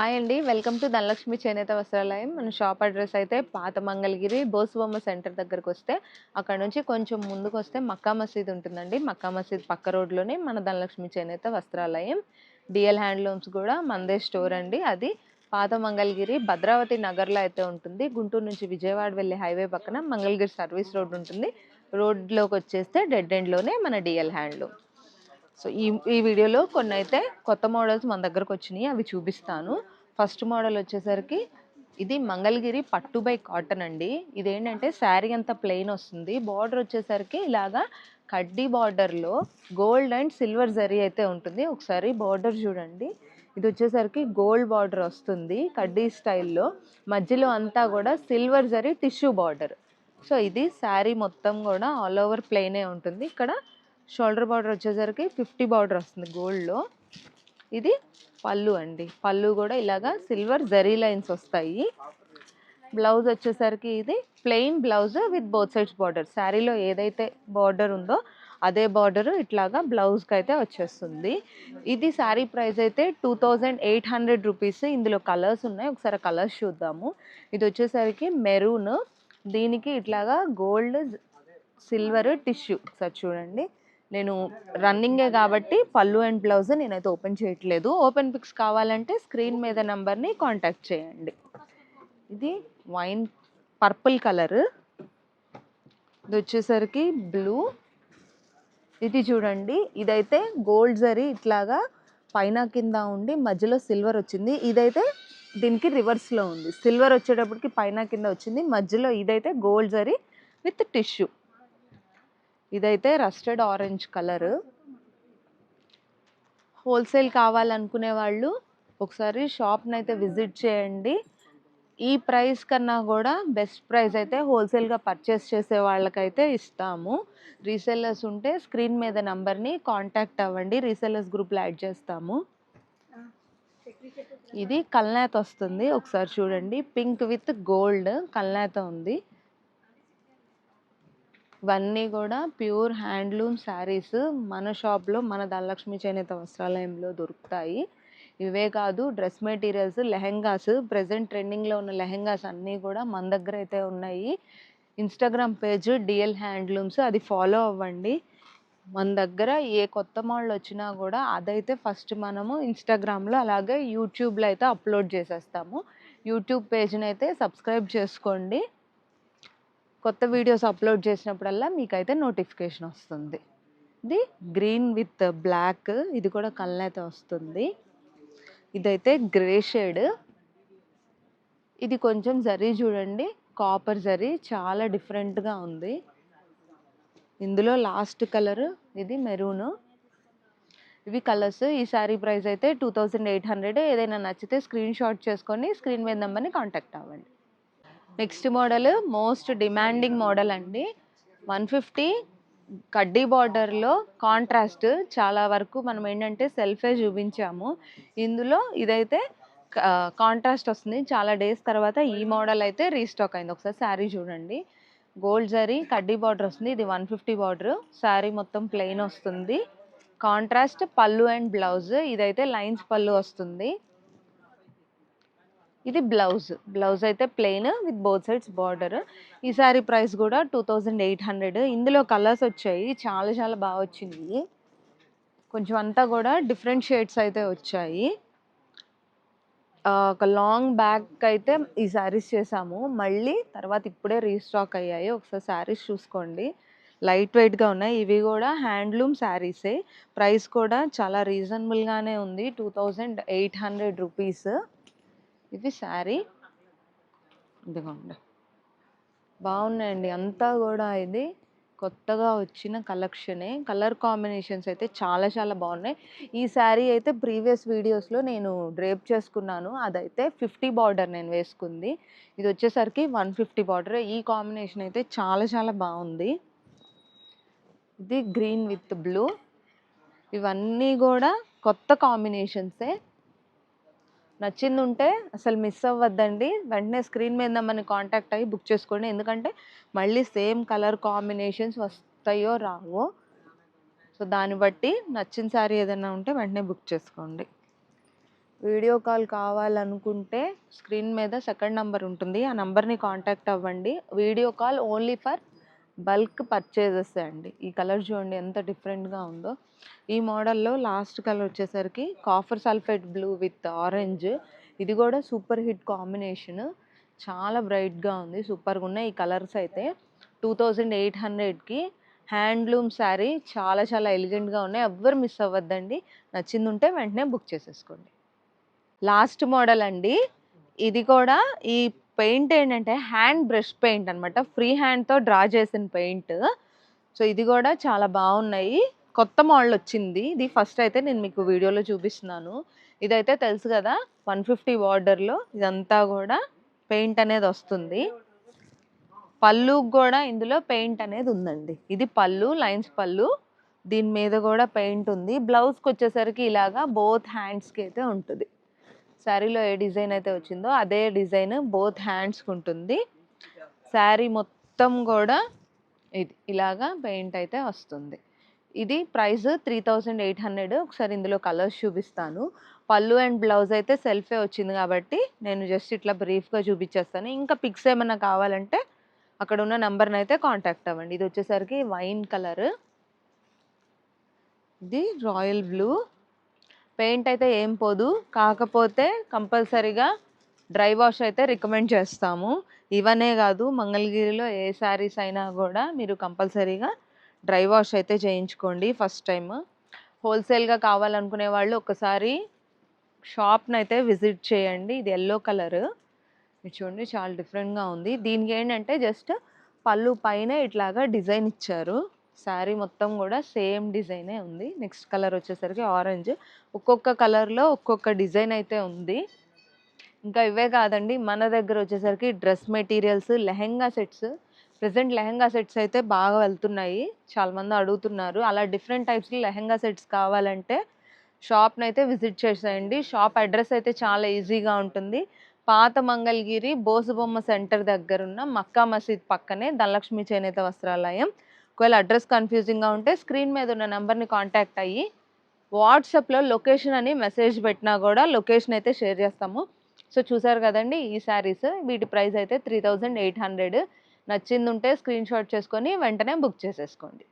Hi అండి. Welcome to Dhanalakshmi చేనేత వస్త్రాలయం మన షాప్ అడ్రస్ అయితే పాత మంగళగిరి బోసుబొమ్మ సెంటర్ దగ్గరకు వస్తే అక్కడ నుంచి కొంచెం ముందుకు వస్తే మక్కా మసీద్ ఉంటుందండి. మక్కా మసీద్ పక్క రోడ్లోనే మన ధనలక్ష్మి చేనేత వస్త్రాలయం డిఎల్ హ్యాండ్లూమ్స్ కూడా మందే స్టోర్ అండి అది. పాత మంగళగిరి భద్రావతి నగర్లో అయితే ఉంటుంది. గుంటూరు నుంచి విజయవాడ వెళ్ళే హైవే పక్కన మంగళగిరి సర్వీస్ రోడ్ ఉంటుంది. రోడ్లోకి వచ్చేస్తే డెడ్ ఎండ్లోనే మన డిఎల్ హ్యాండ్లూమ్. సో ఈ ఈ వీడియోలో కొన్ని అయితే కొత్త మోడల్స్ మన దగ్గరకు వచ్చినాయి అవి చూపిస్తాను. ఫస్ట్ మోడల్ వచ్చేసరికి ఇది మంగళగిరి పట్టు బై కాటన్ అండి. ఇదేంటంటే శారీ అంతా ప్లెయిన్ వస్తుంది. బార్డర్ వచ్చేసరికి ఇలాగా కడ్డీ బార్డర్లో గోల్డ్ అండ్ సిల్వర్ జరీ అయితే ఉంటుంది. ఒకసారి బార్డర్ చూడండి. ఇది వచ్చేసరికి గోల్డ్ బార్డర్ వస్తుంది కడ్డీ స్టైల్లో. మధ్యలో అంతా కూడా silver zari tissue border. So ఇది శారీ మొత్తం కూడా ఆల్ ఓవర్ ప్లెయినే ఉంటుంది. ఇక్కడ షోల్డర్ బార్డర్ వచ్చేసరికి ఫిఫ్టీ బార్డర్ వస్తుంది గోల్డ్లో. ఇది పళ్ళు అండి. పళ్ళు కూడా ఇలాగా సిల్వర్ జరీ లైన్స్ వస్తాయి. బ్లౌజ్ వచ్చేసరికి ఇది plain blouse with both sides border. శారీలో ఏదైతే బార్డర్ ఉందో అదే బార్డర్ ఇట్లాగా బ్లౌజ్కి అయితే వచ్చేస్తుంది. ఇది శారీ ప్రైస్ అయితే two thousand eight hundred rupees. ఇందులో కలర్స్ ఉన్నాయి. ఒకసారి కలర్స్ చూద్దాము. ఇది వచ్చేసరికి మెరూన్. దీనికి ఇట్లాగా గోల్డ్ సిల్వర్ టిష్యూ. ఒకసారి చూడండి. నేను రన్నింగే కాబట్టి పళ్ళు అండ్ బ్లౌజ్ నేనైతే ఓపెన్ చేయట్లేదు. ఓపెన్ పిక్స్ కావాలంటే స్క్రీన్ మీద నెంబర్ని కాంటాక్ట్ చేయండి. ఇది వైన్ పర్పుల్ కలర్. ఇది వచ్చేసరికి బ్లూ. ఇది చూడండి ఇదైతే గోల్డ్ జరీ ఇట్లాగా పైన కింద ఉండి మధ్యలో సిల్వర్ వచ్చింది. ఇదైతే దీనికి రివర్స్లో ఉంది. సిల్వర్ వచ్చేటప్పటికి పైన కింద వచ్చింది. మధ్యలో ఇదైతే గోల్డ్ జరీ విత్ టిష్యూ. ఇదైతే రస్టెడ్ ఆరెంజ్ కలర్. హోల్సేల్ కావాలనుకునే వాళ్ళు ఒకసారి షాప్ని అయితే విజిట్ చేయండి. ఈ ప్రైస్ కన్నా కూడా బెస్ట్ ప్రైస్ అయితే హోల్సేల్గా పర్చేస్ చేసే వాళ్ళకైతే ఇస్తాము. రీసెల్లర్స్ ఉంటే స్క్రీన్ మీద నంబర్ని కాంటాక్ట్ అవ్వండి. రీసెల్లర్స్ గ్రూప్లో యాడ్ చేస్తాము. ఇది కల్నాత్ వస్తుంది. ఒకసారి చూడండి. పింక్ విత్ గోల్డ్ కల్నేత ఉంది. ఇవన్నీ కూడా ప్యూర్ హ్యాండ్లూమ్ శారీస్ మన షాప్లో మన ధనలక్ష్మి చేనేత వస్త్రాలయంలో దొరుకుతాయి. ఇవే కాదు డ్రెస్ మెటీరియల్స్ లెహెంగాస్ ప్రజెంట్ ట్రెండింగ్లో ఉన్న లెహెంగాస్ అన్నీ కూడా మన దగ్గర అయితే ఉన్నాయి. ఇన్స్టాగ్రామ్ పేజ్ డిఎల్ హ్యాండ్లూమ్స్ అది ఫాలో అవ్వండి. మన దగ్గర ఏ కొత్త మోడల్ వచ్చినా కూడా అదైతే ఫస్ట్ మనము ఇన్స్టాగ్రామ్లో అలాగే యూట్యూబ్లో అయితే అప్లోడ్ చేసేస్తాము. యూట్యూబ్ పేజ్ని అయితే సబ్స్క్రైబ్ చేసుకోండి. కొత్త వీడియోస్ అప్లోడ్ చేసినప్పుడల్లా మీకైతే నోటిఫికేషన్ వస్తుంది. ఇది గ్రీన్ విత్ బ్లాక్ ఇది కూడా కళ్ళైతే వస్తుంది. ఇదైతే గ్రే షేడ్. ఇది కొంచెం జరీ చూడండి కాపర్ జరీ చాలా డిఫరెంట్గా ఉంది. ఇందులో లాస్ట్ కలర్ ఇది మెరూన్. ఇవి కలర్స్ ఈ శారీ ప్రైస్ అయితే టూ థౌజండ్ ఎయిట్ హండ్రెడ్. ఏదైనా నచ్చితే స్క్రీన్ షాట్ చేసుకొని స్క్రీన్ మీద నెంబర్ని కాంటాక్ట్ అవ్వండి. Next model most demanding model అండి. వన్ ఫిఫ్టీ కడ్డీ బార్డర్లో కాంట్రాస్ట్ చాలా వరకు మనం ఏంటంటే సెల్ఫే చూపించాము. ఇందులో ఇదైతే కాంట్రాస్ట్ వస్తుంది. చాలా డేస్ తర్వాత ఈ మోడల్ అయితే రీస్టాక్ అయింది. ఒకసారి శారీ చూడండి. గోల్డ్ జరీ కడ్డీ బార్డర్ వస్తుంది. ఇది వన్ ఫిఫ్టీ బార్డర్ శారీ మొత్తం ప్లెయిన్ వస్తుంది. కాంట్రాస్ట్ పళ్ళు అండ్ బ్లౌజ్ ఇదైతే లైన్స్ పళ్ళు వస్తుంది. ఇది బ్లౌజ్. బ్లౌజ్ అయితే plain with both sides border. ఈ సారీ ప్రైస్ కూడా టూ థౌజండ్ ఎయిట్ హండ్రెడ్. ఇందులో కలర్స్ వచ్చాయి. చాలా చాలా బాగా వచ్చింది. కొంచెం అంతా కూడా డిఫరెంట్ షేడ్స్ అయితే వచ్చాయి. ఒక లాంగ్ బ్యాక్ అయితే ఈ శారీస్ చేసాము. మళ్ళీ తర్వాత ఇప్పుడే రీస్టాక్ అయ్యాయి. ఒకసారి శారీస్ చూసుకోండి. లైట్ వెయిట్గా ఉన్నాయి. ఇవి కూడా హ్యాండ్లూమ్ శారీసే ప్రైస్ కూడా చాలా రీజనబుల్గానే ఉంది. Two thousand eight hundred rupees. ఇది శారీ. ఇదిగోండి. బాగున్నాయండి. అంతా కూడా ఇది కొత్తగా వచ్చిన కలెక్షనే. కలర్ కాంబినేషన్స్ అయితే చాలా చాలా బాగున్నాయి. ఈ శారీ అయితే ప్రీవియస్ వీడియోస్లో నేను డ్రేప్ చేసుకున్నాను. అదైతే ఫిఫ్టీ బార్డర్ నేను వేసుకుంది. ఇది వచ్చేసరికి వన్ ఫిఫ్టీ బార్డర్. ఈ కాంబినేషన్ అయితే చాలా చాలా బాగుంది. ఇది గ్రీన్ విత్ బ్లూ. ఇవన్నీ కూడా కొత్త కాంబినేషన్సే. నచ్చింది ఉంటే అసలు మిస్ అవ్వద్దండి. వెంటనే స్క్రీన్ మీద మనం కాంటాక్ట్ అయ్యి బుక్ చేసుకోండి. ఎందుకంటే మళ్ళీ సేమ్ కలర్ కాంబినేషన్స్ వస్తాయో రావో. సో దాన్ని బట్టి నచ్చిన శారీ ఏదైనా ఉంటే వెంటనే బుక్ చేసుకోండి. వీడియో కాల్ కావాలనుకుంటే స్క్రీన్ మీద సెకండ్ నంబర్ ఉంటుంది. ఆ నంబర్ని కాంటాక్ట్ అవ్వండి. Video call only for bulk purchases అండి ఈ కలర్ చూడండి ఎంత డిఫరెంట్గా ఉందో. ఈ మోడల్లో లాస్ట్ కలర్ వచ్చేసరికి copper sulphate blue with orange. ఇది కూడా సూపర్ హిట్ కాంబినేషన్. చాలా బ్రైట్గా ఉంది. సూపర్గా ఉన్నాయి. ఈ కలర్స్ అయితే టూ థౌజండ్ ఎయిట్ హండ్రెడ్కి హ్యాండ్లూమ్ శారీ చాలా చాలా ఎలిగెంట్గా ఉన్నాయి. ఎవ్వరు మిస్ అవ్వద్దండి. నచ్చింది ఉంటే వెంటనే బుక్ చేసేసుకోండి. లాస్ట్ మోడల్ అండి. ఇది కూడా ఈ పెయింట్ ఏంటంటే హ్యాండ్ బ్రష్ పెయింట్ అనమాట ఫ్రీ హ్యాండ్తో డ్రా చేసిన పెయింట్. సో ఇది కూడా చాలా బాగున్నాయి. కొత్త మోడల్ వచ్చింది. ఇది ఫస్ట్ అయితే నేను మీకు వీడియోలో చూపిస్తున్నాను. ఇదైతే తెలుసు కదా వన్ ఫిఫ్టీ బార్డర్లో ఇదంతా కూడా పెయింట్ అనేది వస్తుంది. పళ్ళు కూడా ఇందులో పెయింట్ అనేది ఉందండి. ఇది పళ్ళు లైన్స్ పళ్ళు. దీని మీద కూడా పెయింట్ ఉంది. బ్లౌజ్కి వచ్చేసరికి ఇలాగా బోత్ హ్యాండ్స్కి అయితే ఉంటుంది. శారీలో ఏ డిజైన్ అయితే వచ్చిందో అదే డిజైన్ బోత్ హ్యాండ్స్కి ఉంటుంది. శారీ మొత్తం కూడా ఇది ఇలాగా పెయింట్ అయితే వస్తుంది. ఇది price three thousand eight hundred ఒకసారి ఇందులో కలర్స్ చూపిస్తాను. పళ్ళు అండ్ బ్లౌజ్ అయితే సెల్ఫే వచ్చింది కాబట్టి నేను జస్ట్ ఇట్లా బ్రీఫ్గా చూపించేస్తాను. ఇంకా పిక్స్ ఏమైనా కావాలంటే అక్కడ ఉన్న నెంబర్ని అయితే కాంటాక్ట్ అవ్వండి. ఇది వచ్చేసరికి వైన్ కలర్. ఇది రాయల్ బ్లూ. పెయింట్ అయితే ఏం పోదు. కాకపోతే కంపల్సరీగా డ్రై వాష్ అయితే రికమెండ్ చేస్తాము. ఇవనే కాదు మంగళగిరిలో ఏ శారీస్ అయినా కూడా మీరు కంపల్సరీగా డ్రై వాష్ అయితే చేయించుకోండి ఫస్ట్ టైం హోల్సేల్గా కావాలనుకునే వాళ్ళు ఒకసారి షాప్ని అయితే విజిట్ చేయండి. ఇది ఎల్లో కలర్. ఇది చూడండి చాలా డిఫరెంట్గా ఉంది. దీనికి ఏంటంటే జస్ట్ పళ్ళు పైన ఇట్లాగా డిజైన్ ఇచ్చారు. శారీ మొత్తం కూడా సేమ్ డిజైనే ఉంది. నెక్స్ట్ కలర్ వచ్చేసరికి ఆరెంజ్. ఒక్కొక్క కలర్లో ఒక్కొక్క డిజైన్ అయితే ఉంది. ఇంకా ఇవే కాదండి మన దగ్గర వచ్చేసరికి dress materials lehenga sets. Present lehenga sets అయితే బాగా వెళ్తున్నాయి. చాలామంది అడుగుతున్నారు. అలా డిఫరెంట్ టైప్స్ లెహెంగా సెట్స్ కావాలంటే షాప్ని అయితే విజిట్ చేసేయండి. షాప్ అడ్రస్ అయితే చాలా ఈజీగా ఉంటుంది. పాత మంగళగిరి బోసుబొమ్మ సెంటర్ దగ్గర ఉన్న మక్కా మసీద్ పక్కనే ధనలక్ష్మి చేనేత వస్త్రాలయం. ఒకవేళ అడ్రస్ కన్ఫ్యూజింగ్గా ఉంటే స్క్రీన్ మీద ఉన్న నెంబర్ని కాంటాక్ట్ అయ్యి వాట్సాప్లో లొకేషన్ అని మెసేజ్ పెట్టినా కూడా లొకేషన్ అయితే షేర్ చేస్తాము. సో చూసారు కదండి ఈ శారీస్ వీటి ప్రైస్ అయితే త్రీ థౌజండ్ ఎయిట్ హండ్రెడ్ నచ్చింది ఉంటే స్క్రీన్ షాట్ చేసుకొని వెంటనే బుక్ చేసేసుకోండి.